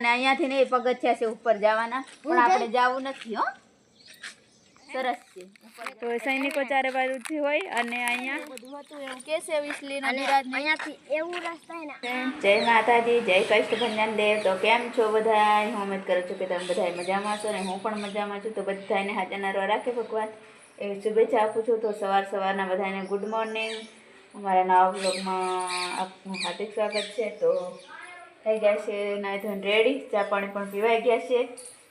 અને અહીંયાથી ને એ પગથિયા છે ઉપર જવાના. પણ આપણે જવું નથી હો. સરસ છે. તો સૈનિકો ચારે બાજુથી હોય અને અહીંયા? બધું હતું એવું કે છે વિસલી અહીંયાથી એવું રસ્તા ને જય માતાજી જય કૃષ્ણ ભંજન દેવ. તો કેમ છો બધા હું ઉમેદ કરું છું કે તમે બધા મજામાં છો ને હું પણ મજામાં છું. તો બધાને હાજર નરવા રાખે ભગવાન. એવી શુભેચ્છા આપું છું. તો સવાર સવારના બધાને ગુડ મોર્નિંગ અમારા નવા બ્લોગમાં આપનું હાર્દિક સ્વાગત છે. તો થઈ ગયા છે, નાઈ ધોઈને રેડી ચા પાણી પણ પીવાઈ ગયા છે.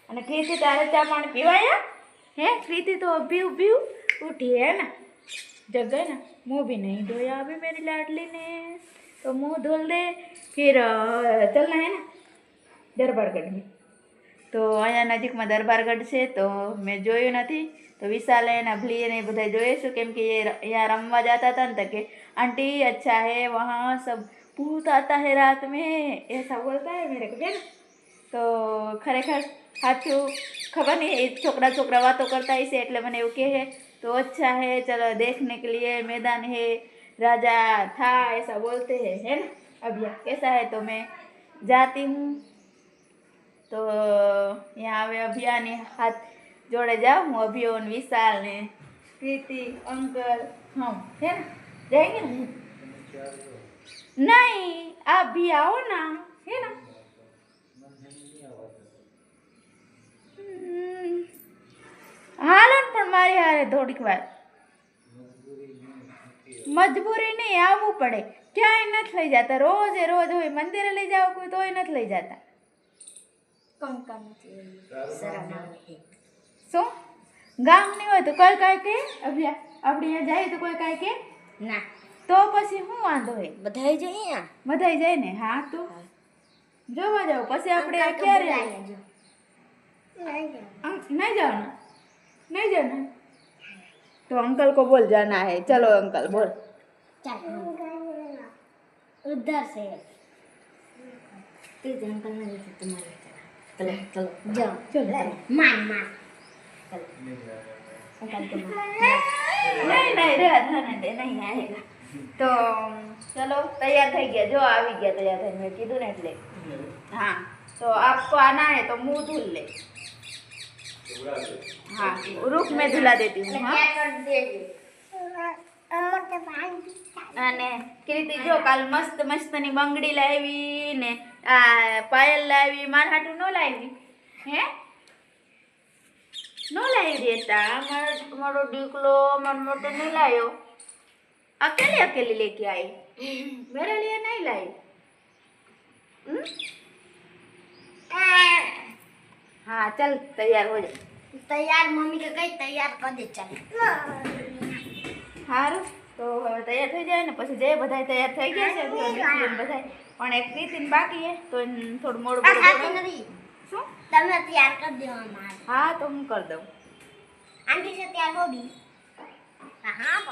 અને ફ્રીથી તારે ચા પાણી પીવાયા? હે, ફ્રીથી તો અભી ઊભી ઉઠી હે ને? જગ્યા ને? મું બી નહીં ધોયા અભી મેરી લાડલીને. તો तो ધોલ દે दे ચલના चलना है ना દરબારગઢની. તો અહીંયા નજીકમાં દરબારગઢ છે, તો મેં જોયું નથી. તો વિશાલે એના ભલીએ ને બધા જોઈશું કેમ કે એ અહીંયા રમવા જતા હતા ને તો કે, આંટી, અચ્છા હે, વહાં, સબ भूत आता है रात में ऐसा बोलता है मेरे को है ना તો ખરેખર સાચું ખબર નહીં એ છોકરા છોકરા વાતો કરતા હશે એટલે મને એવું કહે છે તો અચ્છા है चलो देखने के लिए मैदान है राजा था ऐसा बोलते हैं है ना अब यह कैसा है तो मैं जाती हूँ તો यहाँ હવે અભિયાની હાથ જોડે જાઉં હું અભિયો ને વિશાલ ને પ્રીતિ અંકલ હમ है ना जाएंगे ना नहीं आप भी आओ ना है ना હમ. હાલો ને પણ મારી હારે થોડીક વાર મજબૂરી નહીં આવવું પડે ક્યાંય નથી લઈ જતા રોજે રોજ હોય મંદિરે લઈ જાવ કોઈ તોય નથી લઈ જતા કંકણ શરમ આવે શું ગામની હોય તો કોઈ કાંઈ કે અભ્યા આપણે અહીંયા જાય તો કોઈ કાંઈ કે ના તો પછી શું વાંધો હોય બધાય જઈએ આ બધાય જાય ને હા તો જોવા જાવ પછી આપણે ક્યારે અં- नहीं जाना नहीं जाना तो अंकल को बोल जाना है चलो अंकल बोल उधर से तेज अंकल ने जैसे तुम्हारे चलो चलो जाओ चलो मार मार चलो अंकल को मार नहीं नहीं रहने दे नहीं आएगा તો ચલો તૈયાર થઈ ગયા જો આવી ગયા તૈયાર થઈને મેં કીધું ને એટલે હા તો આપકો આના है तो मुंह धुल ले हाँ रुक मैं धुला देती हूँ हाँ कर देगी અને કીર્તિ જો કાલ મસ્ત મસ્તની બંગડી લાવી ને આ પાયલ લાવી મારા હાટું ન લાવી હે ન લાવી દેતા મારો મારો દીકલો મારો મોટો નહીં લાવ્યો અકેલી અકેલી લેકે आई मेरे लिए नहीं लाई हम्म? हाँ चल तैयार हो जा तैयार मम्मी के कही तैयार कर दे चल સારું તો હવે તૈયાર થઈ જાય ને પછી જે બધા તૈયાર થઈ ગયા છે તો નીકળીને બધાય પણ એક રીતિન બાકી છે તો એને થોડું મોડું આ મોડું ખાતી કરાવું. નથી શું તમે તૈયાર કરી દેવા મારે હા તો હું કરી દઉં આંટી છે તૈયાર હોડી હા હા પડે છે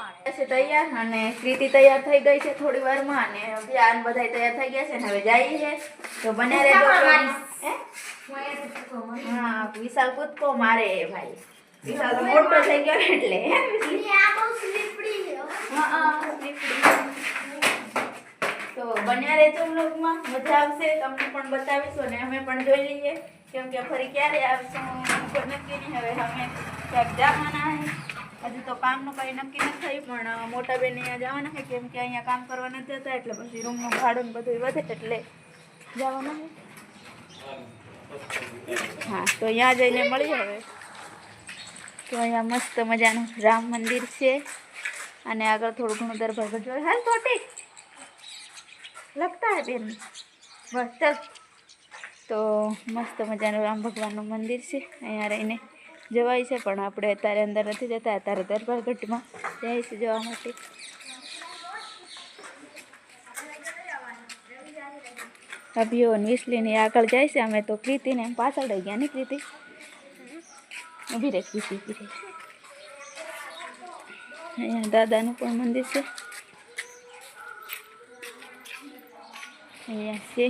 તૈયાર અને કૃતિ તૈયાર થઈ ગઈ છે થોડી વારમાં અને અભિયાન બધા તૈયાર થઈ ગયા છે ને હવે જઈએ છે. તો બને રહેજો હા? વિશાલ કૂદકો મારે ભાઈ. વિશાલ મોટો થઈ ગયો એટલે. તો બન્યા રહેજો વ્લોગમાં મજા આવશે. તમને પણ બતાવીશું અને અમે પણ જોઈ લઈએ. કેમ કે ફરી ક્યારે આવશું નક્કી નહીં. હવે અમે ક્યાંક જવાના હજુ તો કામનું કંઈ નક્કી નથી થયું, પણ મોટા બેન અહીંયા જવાના છે, કેમ કે અહીંયા કામ કરવા નથી જતા, એટલે પછી રૂમનું ભાડું બધું વધે, એટલે જવાના છે. હા, તો અહીંયા જઈને મળીએ હવે. તો અહીંયા મસ્ત મજાનું રામ મંદિર છે, અને આગળ થોડું ઘણું દરબાર જોઈએ હાલ થોટી લગતા હે બેન. બસ તો મસ્ત મજાનું રામ ભગવાનનું મંદિર છે, અહીંયા રહીને. જવાય છે, પણ આપણે અત્યારે અંદર નથી જતા, અત્યારે દરબારગઢમાં જાય છે જવા માટે. અભિયો વિસલીની આગળ જાય છે, અમે તો પ્રીતિને એમ પાછળ રહી ગયા ને પ્રીતિ ઊભી રહે પ્રીતિ ઊભી અહીંયા દાદાનું પણ મંદિર છે. અહીંયા છે.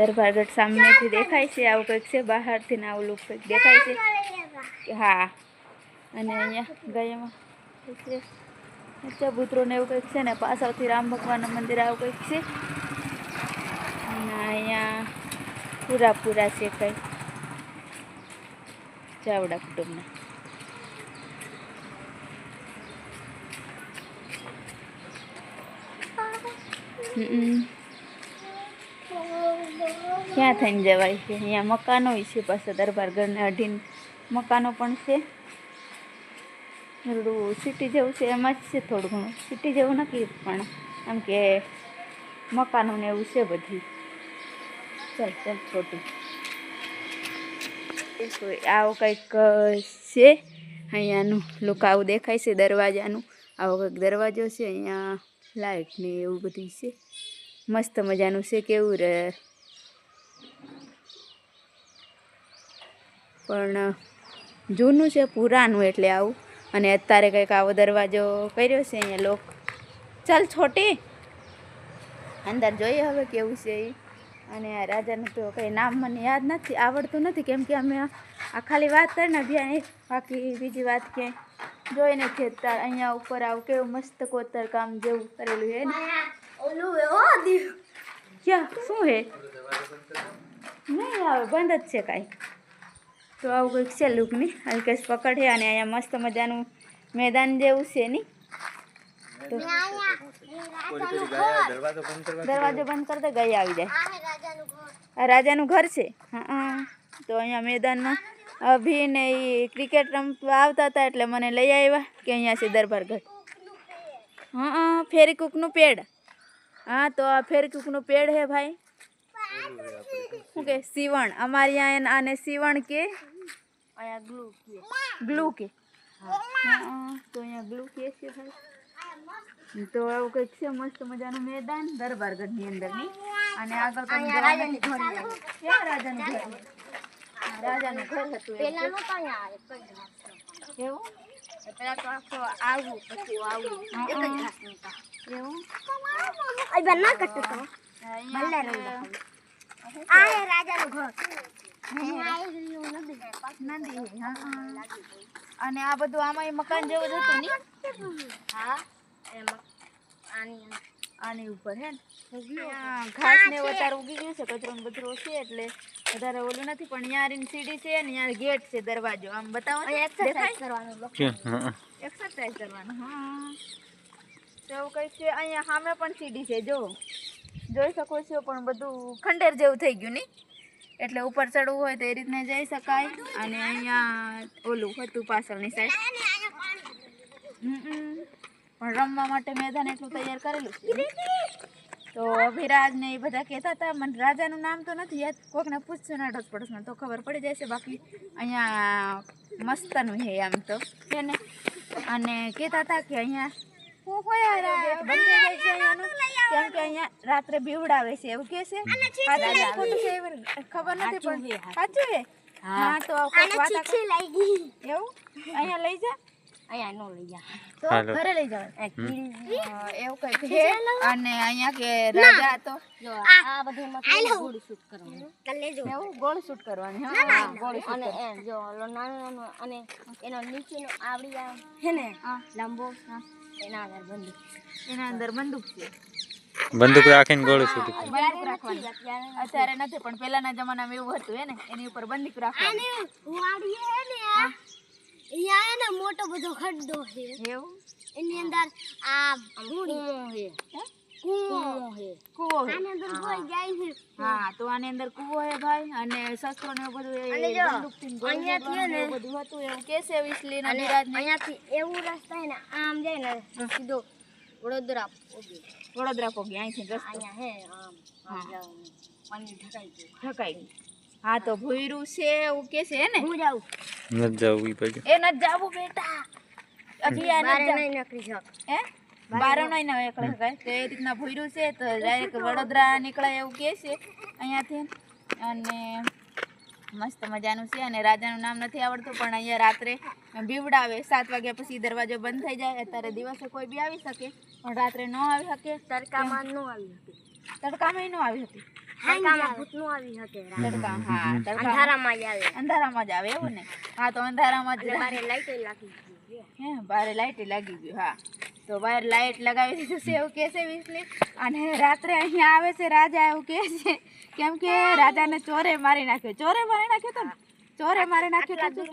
દરબારગઢ સામેથી દેખાય છે, આવું કંઈક છે, બહારથી ને આવું લુક કંઈક દેખાય છે. હા. અને અહીંયા ગયામાં છે. ચબૂતરો ને એવું કંઈક છે ને, પાછળથી રામ ભગવાનનું મંદિર આવું કંઈક છે. અને અહીંયા પૂરા પૂરા કંઈક. ચાવડા કુટુંબના. હમ. ક્યાં થઈને જવાય છે? અહીંયા મકાનો છે પાછા દરબાર ઘરને અઢીને. મકાનો પણ છે. થોડું સિટી જેવું છે, એમાં જ છે થોડું ઘણું. સિટી જેવું નથી, પણ આમ કે મકાનો ને એવું છે બધું. ચાલ ચાલ છોટું આવું કંઈક છે? અહીંયાનું લોકો આવું દેખાય છે, દરવાજાનું. આવો કંઈક દરવાજો છે, અહીંયા લાઇટ ને એવું બધું છે. મસ્ત મજાનું છે, કેવું પણ જૂનું છે, પુરાનું એટલે આવું. અને અત્યારે કંઈક આવો દરવાજો કર્યો છે અહીંયા લોક. ચાલ છોટી. અંદર જોઈએ હવે કેવું છે એ અને રાજાનું તો કંઈ નામ મને યાદ નથી, આવડતું નથી, કેમ કે અમે આ ખાલી વાત કરીને અભિયાન બાકી બીજી વાત ક્યાંય જોઈને ખેતર અહીંયા ઉપર આવું કેવું મસ્ત કોતર કામ જેવું કરેલું હે ને. ક્યાં? શું હે નહીં આવે, બંધ જ છે કાંઈ. તો આવું કંઈક છે લૂકની. હલકેશ પકડ છે અને અહીંયા મસ્ત મજાનું મેદાન જેવું છે નહીં દરવાજો બંધ કરતા ગઈ આવી જાય. રાજાનું ઘર છે? હા તો અહીંયા મેદાનમાં અભી ને એ ક્રિકેટ રમવા આવતા હતા એટલે મને લઈ આવ્યા કે અહીંયા છે દરબાર ઘર. હા ફેરી કૂકનું પેડ. હા તો આ ફેરી કૂકનું પેડ હે ભાઈ. શું કે? સીવણ. અમારે અહીંયા એને- આને સીવણ કે અહીંયા ગ્લુ કે ગ્લુ કે હા તો અહીંયા ગ્લુ કે છે ભાઈ તો આવું કંઈક છે મસ્ત મજાનું મેદાન દરબાર ગઢની અંદરની અને આગળ પણ રાજાની ઘર ક્યાં રાજાનું ઘર હા, રાજાનું ઘર હતું એવું. પેલા નતો અહીંયા એક જ ઘાસ નતો. એવું પેલા તો આખો આવું પછી આવું એક જ ઘાસ નતા એવું આ બેન ના કટતો તો અહીંયા ભલે આપણે રંગ આ હે રાજાનું ઘર અહીંયા આવી ગયું નદી. અને આ બધું આમાં મકાન જેવું જ હતું ની? હા આની આની ઉપર હે ઘાસ ને વધારે ઉગી ગયું છે કચરો ને બચરો છે એટલે વધારે ઓલું નથી પણ અહીંયા રીન સીડી છે ને અહીંયા ગેટ છે દરવાજો. આમ બતાવો એક્સરસાઇઝ કરવાનું એક્સરસાઇઝ કરવાનું હા. તો એવું કંઈક છે અહીંયા સામે પણ સીડી છે જો. જોઈ શકો છો પણ બધું ખંડેર જેવું થઈ ગયું નહીં એટલે ઉપર ચડવું હોય તો એ રીતના જઈ શકાય. અને અહીંયા ઓલું હતું પાછળની સાઈડ પણ રમવા માટે મેદાન એટલું તૈયાર કરેલું છે. તો અભિરાજ ને એ બધા કહેતા હતા, મને રાજાનું નામ તો નથી યાદ. કોકને પૂછશું ને અડસ પડોશમાં તો ખબર પડી જશે બાકી. અહીંયા મસ્તનું છે આમ તો, છે ને? અને કહેતા હતા કે અહીંયા શું હોય આ બંધ થઈ જાય છે અહીંયાનું કેમ કે અહીંયા રાત્રે બીવડાવે છે એવું કે છે? ખોટું છે ખબર નથી પણ. સાચું છે? હા. તો એવું? અહીંયા લઈ જા. અહીંયા નો લઈ જા તો ઘરે લઈ જાવ એવું કંઈક છે અને અહીંયા કે રાજા તો જો આ બધી માં ગોળ શૂટ કરવાનું કલે જો એવું ગોળ શૂટ કરવાની હા ગોળ અને જો ઓલો નાનો નાનો અને એનો નીચેનો આવડી આ હે ને લાંબો એના આગળ બંધ એના અંદર બંદૂક છે બંદૂક રાખીને ગોળું છૂટી બંદૂક રાખવાની અત્યારે નથી પણ પહેલાના જમાનામાં એવું હતું હે ને એની ઉપર બંદૂક રાખવાની વાડી હે ને અહીંયા ને મોટો બધો ખડ્ડો છે. એવું? એની અંદર આ કૂવો છે. કૂવો. છે કૂવો આની અંદર કોઈ જાય છે હા તો આની અંદર કૂવો છે ભાઈ અને શસ્ત્રો ને બધું એ અહીંયાથી ને- બધું હતું એવું કેસે વિસલી અને અહીંયાથી એવું રસ્તા ને આમ જાય ને સીધો વડોદરા પોગી. વડોદરા પોગી અહીંથી રસ્તો. અહીંયા હે આમ આમ જાવ પાણી ઢકાઈ ગયું. ઢકાઈ ગયું. હા તો ભૂયરું છે એવું કે છે ને? હું જાઉં. ન જાવું ઈ બાજુ એ ન જાવું બેટા. હજી આ ન નહીં નીકળી હે? બારો નહીં ના એકલે શકાય તો એ રીતના ભૂયરું છે તો ડાયરેક્ટ વડોદરા નીકળાય એવું કે છે અહીંયાથી. અને મસ્ત મજાનું છે અને રાજાનું નામ નથી આવડતું પણ અહીંયા રાત્રે બીવડાવે. સાત વાગ્યા પછી દરવાજો બંધ થઈ જાય. અત્યારે દિવસે કોઈ બી આવી શકે પણ રાત્રે ન આવી શકે. તડકામાં નો આવી તડકામાં ન આવી હતી અંધારામાં જ આવે. અંધારામાં જ આવે એવું ને? હા તો અંધારામાં જ બારે લાઈટ લાગી ગઈ હે બારે લાઈટ લાગી ગયું હા. તો બહાર લાઇટ લગાવી દીધું છે એવું કહે છે વિસલી. અને રાત્રે અહીંયા આવે છે રાજા એવું કહે છે. કેમ કે રાજાને ચોરે મારી નાખ્યો. ચોરે મારી નાખ્યો તો ને? ચોરે મારે નાખ્યો તો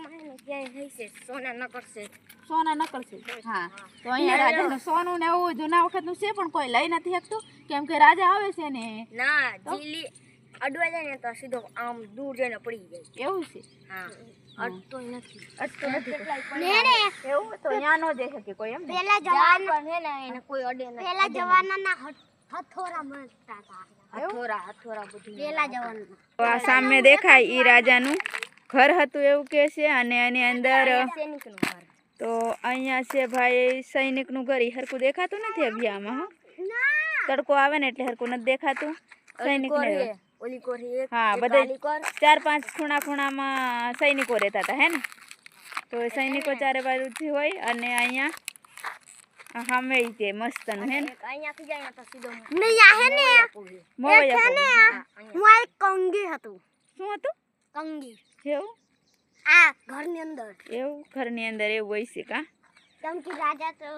સોના ન કરશે સોના ન છે હા. તો અહીંયા રાજાનું સોનું ને એવું જૂના વખતનું છે પણ કોઈ લઈ નથી શકતું? કેમ કે રાજા આવે છે ને. ના જીલી અડવા જાય ને તો સીધો આમ દૂર જઈને પડી જાય. એવું છે? હા. અડતો નથી. અટતું નથી. એવું તો અહીંયા નો દેખે કે કોઈ એમ પેલા જવાન હે ને એને કોઈ અડે નહીં. પેલા જવાના હથોરા મળતા હતા. હથોરા હથોરા બધું પેલા જવાના આ સામે દેખાય ઈ રાજાનું. ઘર હતું એવું કે છે અને એની અંદર તો અહીંયા છે ભાઈ સૈનિકનું ઘર. એ હરખું દેખાતું નથી અભિયામાં હો? તડકો આવે ને એટલે હરખું નથી દેખાતું. સૈનિક ઓલી કોરી એક હા બધે ચાર પાંચ ખૂણા ખૂણામાં સૈનિકો રહેતા હતા હે ને? તો સૈનિકો ચારે બાજુથી હોય અને અહીંયા સામે ઈ તે મસ્તનું હે અહીંયાથી જાય તો સીધો નહીં આહે ને મોવૈયા પગલું. હું આ કંગી હતું. શું હતું? કંગી એવું આ ઘરની અંદર. એવું? ઘરની અંદર એવું હોય છે કા? કેમ કે રાજા તો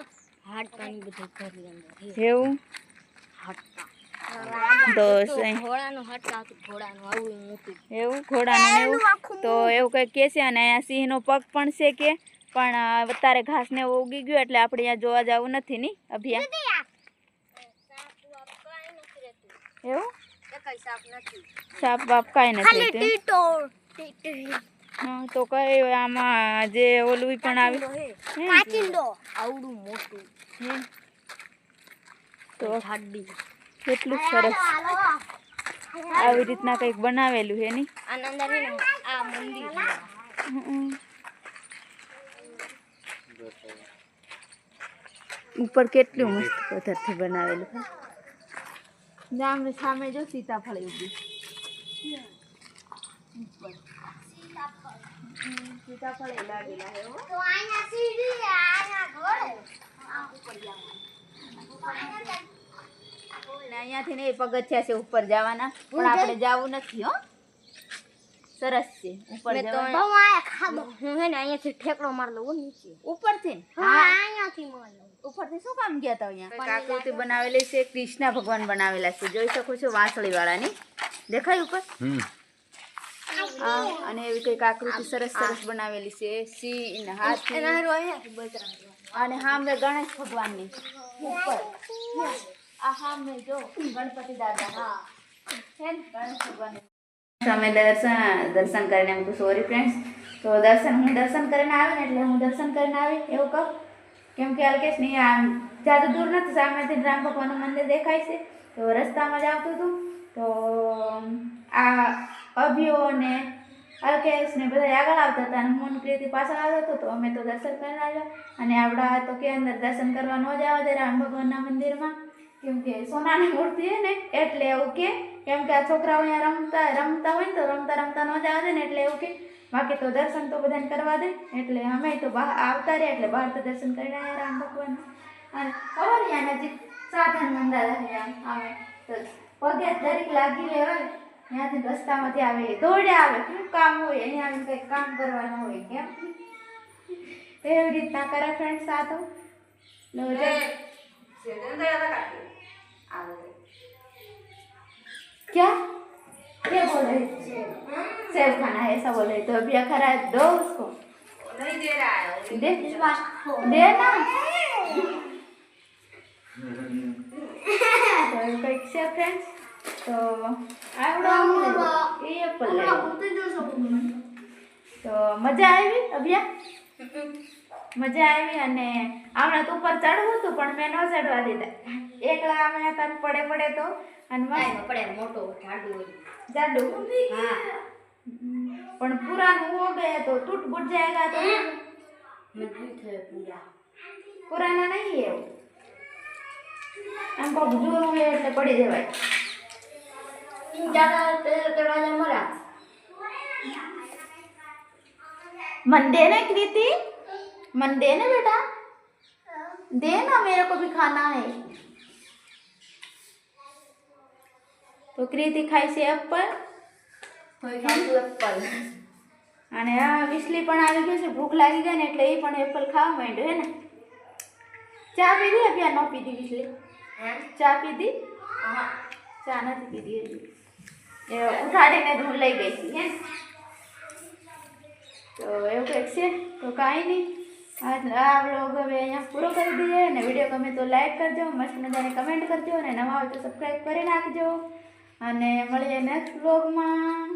હાડતાની બધું ઘરની અંદર એવું? તો ઘોડાનું હાડતા ઘોડાનું આવું મોટું એવું? ઘોડાનું એવું? તો એવું કંઈક કે છે? અને અહીંયા સિંહનો પગ પણ છે કે? પણ અત્યારે ઘાસ ને એવું ઉગી ગયું એટલે આપણે અહીંયા જોવા જવું નથી ની અભિયા? એવું? સાપ નથી સાપ બાપ કાંઈ નથી હા તો કઈ આમાં જે ઓલું પણ આવી? કાચિંડો આવડું મોટું. તો હાડી કેટલું સરસ આવી રીતના કંઈક બનાવેલું છે ને આ મંદિર ઉપર કેટલું મસ્ત પથ્થરથી બનાવેલું છે જામને સામે જો સીતાફળ ઉગી સીતાફળ એ લાગેલા છે તો અહીંયા સીડી અહીંયા ઘોડે ને અહીંયાથી ને પગથિયા છે ઉપર જવાના પણ આપણે જવું નથી હો સરસ છે ઉપર જવાનું હું હે ને અહીંયાથી ઠેકડો માર લઉં નીચે ઉપરથી હા અહીંયાથી માર લઉં ઉપરથી શું કામ ગયા હતા અહીંયા? કાકૃતિ આકૃતિ બનાવેલી છે કૃષ્ણ ભગવાન બનાવેલા છે. જોઈ શકો છો વાંસળી વાળાની દેખાય ઉપર? હા અને એવી કંઈક આકૃતિ સરસ સરસ બનાવેલી છે. સિંહ ને હાથી. એના હારું અને ગણેશ ભગવાનની. ઉપર. આ સામે જો ગણપતિ દાદા હા. ગણેશ ભગવાન અમે દર્શન દર્શન કરીને એમ સોરી ફ્રેન્ડ્સ તો દર્શન હું દર્શન કરીને આવી ને એટલે હું દર્શન કરીને આવી એવું કહું? કેમ કે અલ્કેશ નહીં આમ જ્યાદા દૂર નથી સામેથી રામ ભગવાનનું મંદિર દેખાય છે. તો રસ્તામાં જ આવતું હતું. તો આ અભિયો અને અલ્કેશ ને બધા આગળ આવતા હતા અને હું કૃતિ પાછળ આવ્યો હતો, તો અમે તો દર્શન કરીને આવ્યા. અને આવડા તો કે અંદર દર્શન કરવા ન જવા દે રામ ભગવાનના મંદિરમાં. કેમ કે સોનાની મૂર્તિ છે ને, એટલે એવું કે, કેમ કે આ છોકરાઓ અહીંયા રમતા રમતા હોય ને તો રમતા રમતા ન જ આવે ને, એટલે એવું કે બાકી તો દર્શન તો બધાને કરવા દે. એટલે અમે તો આવતા રહ્યા એટલે બહાર તો દર્શન કરીને આવ્યા રામ ભગવાન. અને ખબર છે નજીક સાધન મંદા રહ્યા આવે તો પગે દરેક લાગી લેવાય ત્યાંથી રસ્તામાંથી આવે દોડ્યા આવે. શું કામ હોય? અહીંયા આવીને કંઈક કામ કરવાનું હોય કેમ? તો એવી રીતના કરે ફ્રેન્ડ સાતો લો क्या क्या बोल रहे थे सेब खाना है ऐसा बोल रहे तो अभी खरा है दो उसको नहीं दे रहा है दे दे ना તો એવું કંઈક છે ફ્રેન્ડ્સ તો આવડો એ એપલ લઈ તો મજા આવી અભ્યા મજા આવી અને હમણાં તો ઉપર ચડવું હતું પણ મેં ન ચડવા દીધા એકલા અમે હતા ને પડે પડે તો અને મસ્ત પડે મોટો ઠાડુ હોય જાડુ હા પણ પુરાનું હો ગયા તો टूट फूट जाएगा तो મજબૂત થયો પૂરા પુરાના નહીં એવું આમ કોક જૂનું હોય એટલે પડી જવાય જ્યાદા તેલ દરવાજા મરા मन दे ना कृति मन दे ना बेटा दे ना मेरे को भी खाना है કૃતિ ખાય છે એપલ. એપલ. અને આ વિસલી પણ આવી ગયું છે ભૂખ લાગી ગઈ ને એટલે એ પણ એપલ ખાવા માંડ્યો હે ને. ચા પીધી અભ્યા ન પીધી વિસલી. ચા પીધી? ચા નથી પીધી હજી. એ ઉઠાડીને દૂર લઈ ગઈ હતી હે. તો એવું કંઈક છે? તો કાંઈ નહીં. આ આ વ્લોગ હવે અહીંયા પૂરો કરી દઈએ અને વીડિયો ગમે તો લાઈક કરજો મસ્ત મજાને કમેન્ટ કરજો અને નવા હોય તો સબસ્ક્રાઈબ કરી નાખજો. અને મળીએ નેક્સ્ટ વ્લોગમાં